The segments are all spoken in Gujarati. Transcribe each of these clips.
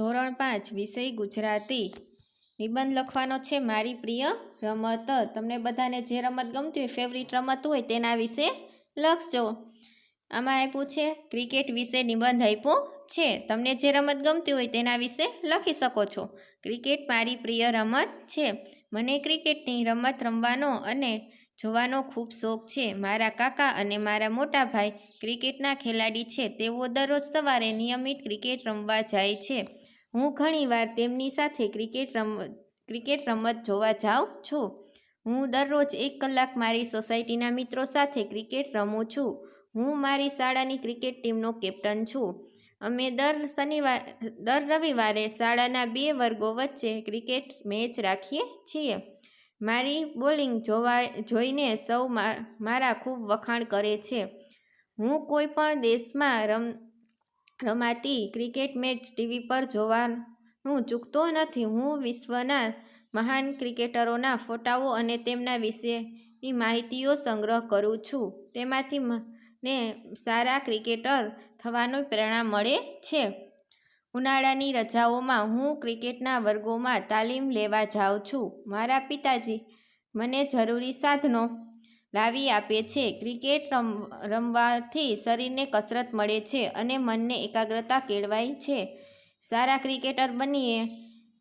ધોરણ પાંચ, વિષય ગુજરાતી. નિબંધ લખવાનો છે, મારી પ્રિય રમત. તમને બધાને જે રમત ગમતી હોય ફેવરિટ રમત હોય, તેના વિશે લખજો. આમાં આપ્યું છે ક્રિકેટ વિશે નિબંધ આપ્યો છે? તમને જે રમત ગમતી હોય, તેના વિશે લખી શકો છો. ક્રિકેટ મારી પ્રિય રમત છે. મને ક્રિકેટની રમત રમવાનો અને જોવાનો ખૂબ શોખ છે. મારા કાકા અને મારા મોટા ભાઈ ક્રિકેટના ખેલાડી છે. તેઓ દરરોજ સવારે નિયમિત ક્રિકેટ રમવા જાય છે. હું ઘણીવાર તેમની સાથે ક્રિકેટ રમ, ક્રિકેટ રમત જોવા જાઉં છું. હું દરરોજ એક કલાક મારી સોસાયટીના મિત્રો સાથે ક્રિકેટ રમું છું. હું મારી શાળાની ક્રિકેટ ટીમનો કેપ્ટન છું. અમે દર શનિવાર દર રવિવારે શાળાના બે વર્ગો વચ્ચે ક્રિકેટ મેચ રાખીએ છીએ. મારી બોલિંગ જોવા જોઈને સૌ મારા ખૂબ વખાણ કરે છે. હું કોઈ પણ દેશમાં રમ, રમાતી ક્રિકેટ મેચ ટીવી પર જોવાનું ચૂકતો નથી. હું વિશ્વના મહાન ક્રિકેટરોના ફોટાઓ અને તેમના વિશેની માહિતીઓ સંગ્રહ કરું છું. તેમાંથી મને સારા ક્રિકેટર થવાનું પ્રેરણા મળે છે. ઉનાળાની રજાઓમાં હું ક્રિકેટના વર્ગોમાં તાલીમ લેવા જાઉં છું. મારા પિતાજી મને જરૂરી સાધનો લાવી આપે છે. ક્રિકેટ રમ, રમવાથી શરીરને કસરત મળે છે અને મનને એકાગ્રતા કેળવાય છે. સારા ક્રિકેટર બનીએ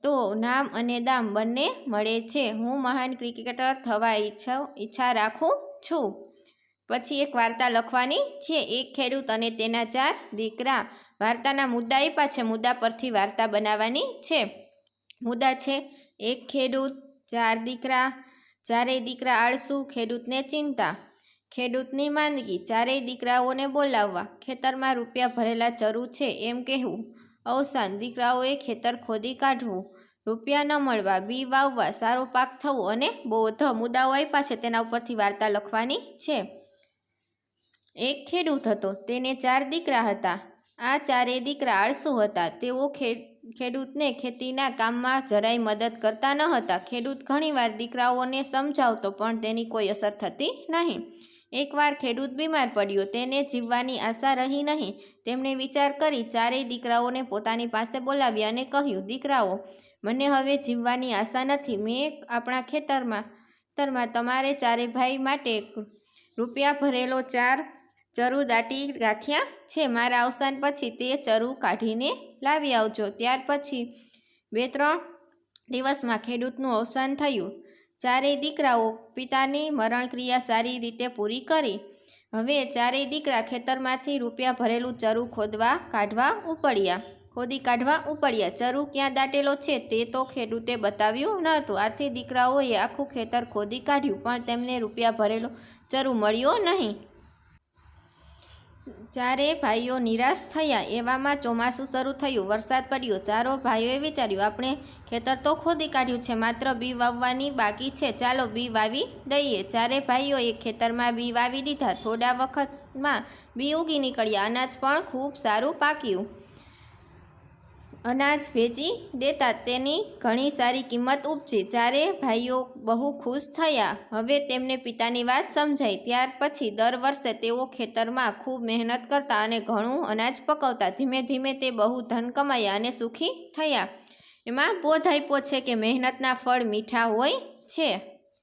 તો નામ અને દામ બંને મળે છે. હું મહાન ક્રિકેટર થવા ઈચ્છા ઈચ્છા રાખું છું. પછી એક વાર્તા લખવાની છે. એક ખેડૂત અને તેના ચાર દીકરા વાર્તાના મુદ્દા આપ્યા છે મુદ્દા પરથી વાર્તા બનાવવાની છે. મુદ્દા છે, એક ખેડૂત, ચાર દીકરા, ચારેય દીકરા આળસુ, ખેડૂતને ચિંતા, ખેડૂતની માંદગી, ચારેય દીકરાઓને બોલાવવા, ખેતરમાં રૂપિયા ભરેલા ચરુ છે એમ કહેવું, અવસાન, દીકરાઓએ ખેતર ખોદી કાઢવું, રૂપિયા ન મળવા, બી વાવવા, સારો પાક થવો અને બોધ મુદ્દાઓ આપ્યા છે તેના ઉપરથી વાર્તા લખવાની છે. એક ખેડૂત હતો. તેને ચાર દીકરા હતા. આ ચારેય દીકરા આળસુ હતા. તેઓ ખેડૂતને ખેતીના કામમાં જરાય મદદ કરતા ન હતા. ખેડૂત ઘણીવાર દીકરાઓને સમજાવતો પણ તેની કોઈ અસર થતી નહીં. એકવાર ખેડૂત બીમાર પડ્યો. તેને જીવવાની આશા રહી નહીં. તેમણે વિચાર કરી ચારેય દીકરાઓને પોતાની પાસે બોલાવ્યા અને કહ્યું, દીકરાઓ, મને હવે જીવવાની આશા નથી. મેં આપણા ખેતરમાં ખેતરમાં તમારે ચારે ભાઈ માટે રૂપિયા ભરેલો ચાર ચરુ દાટી રાખ્યા છે. મારા અવસાન પછી તે ચરુ કાઢીને લાવી આવજો. ત્યાર પછી બે ત્રણ દિવસમાં ખેડૂતનું અવસાન થયું. ચારેય દીકરાઓ પિતાની મરણક્રિયા સારી રીતે પૂરી કરી. હવે ચારેય દીકરા ખેતરમાંથી રૂપિયા ભરેલું ચરુ ખોદવા કાઢવા ઉપડ્યા. ખોદી કાઢવા ઉપડ્યા. ચરુ ક્યાં દાટેલો છે તે તો ખેડૂતે બતાવ્યું ન હતું આથી દીકરાઓએ આખું ખેતર ખોદી કાઢ્યું, પણ તેમને રૂપિયા ભરેલો ચરુ મળ્યો નહીં. ચારે ભાઈઓ નિરાશ થયા. એવામાં ચોમાસું શરૂ થયું, વરસાદ પડ્યો. ચારો ભાઈઓએ વિચાર્યું, આપણે ખેતર તો ખોદી કાઢ્યું છે, માત્ર બી વાવવાની બાકી છે. ચાલો બી વાવી દઈએ. ચારે ભાઈઓએ ખેતરમાં બી વાવી દીધા. થોડા વખતમાં બી ઉગી નીકળ્યા. અનાજ પણ ખૂબ સારું પાક્યું. અનાજ વેચી દેતા તેની ઘણી સારી કિંમત ઉપજી. ચારે ભાઈઓ બહુ ખુશ થયા, હવે તેમને પિતાની વાત સમજાઈ. ત્યાર પછી દર વર્ષે તેઓ ખેતરમાં ખૂબ મહેનત કરતા અને ઘણું અનાજ પકવતા. ધીમે ધીમે તે બહુ ધન કમાયા અને સુખી થયા. એમાં બોધ આપ્યો છે કે મહેનતના ફળ મીઠા હોય છે.